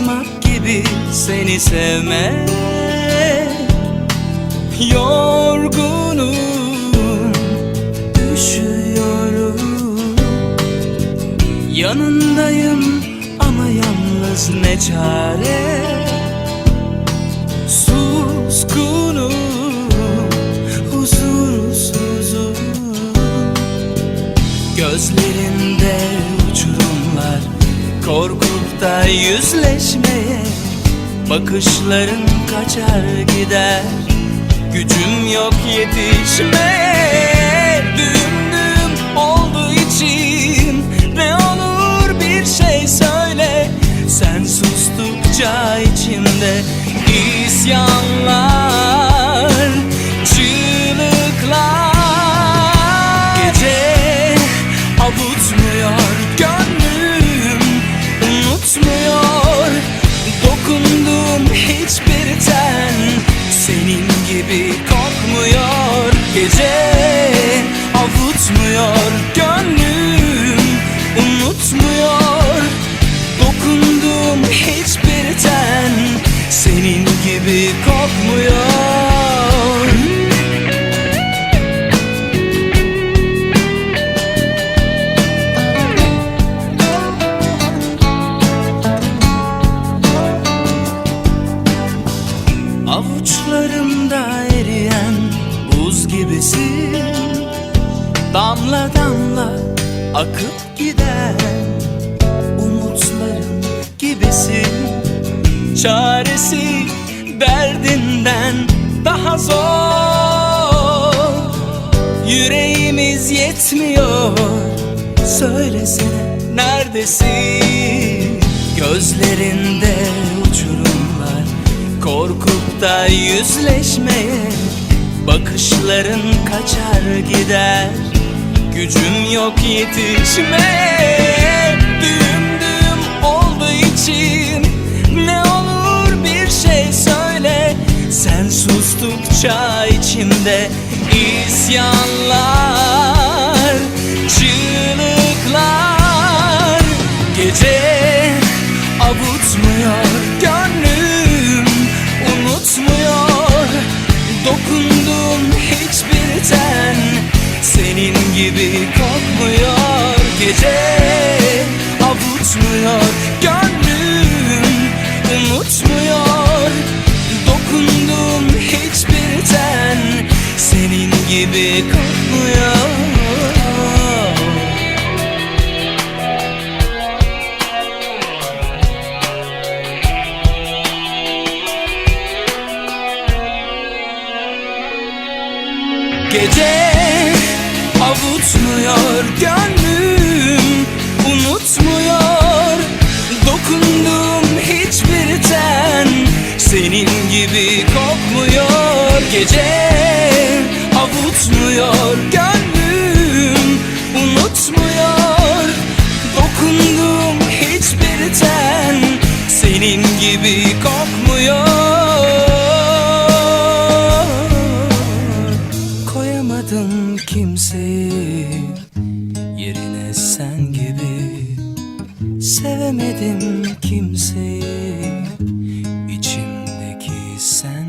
yazmak gibi seni sevmek. Yorgunum, düşüyorum Yanındayım ama yalnız ne çare? Yüzleşmeye Bakışların kaçar gider. Gücüm yok yetişmeye Düğüm düğüm oldu içim. Ne olur bir şey söyle Sen sustukça içimde isyanlar gibi kokmuyor. Avuçlarımda eriyen buz gibisin. Damla damla akıp giden umutlarım gibisin. Çaresi derdinden daha zor. Yüreğimiz yetmiyor. Söylesene neredesin? Gözlerinde uçurumlar. Korkup da yüzleşmeye Bakışların kaçar gider. Gücüm yok yetişmeye. Düğüm içimde isyanlar Çığlıklar. Gece avutmuyor gönlüm Unutmuyor. Dokunduğum hiçbir ten Senin gibi kokmuyor. Gece avutmuyor gönlüm Unutmuyor. Dokunduğum hiçbir Senin gibi kokmuyor Gece avutmuyor gönlüm Unutmuyor. Dokunduğum hiçbir ten Senin gibi kokmuyor Gece Unutmuyor gönlüm Unutmuyor. Dokunduğum hiçbir ten Senin gibi kokmuyor. Koyamadım kimseyi Yerine sen gibi. Sevemedim kimseyi. İçimdeki sen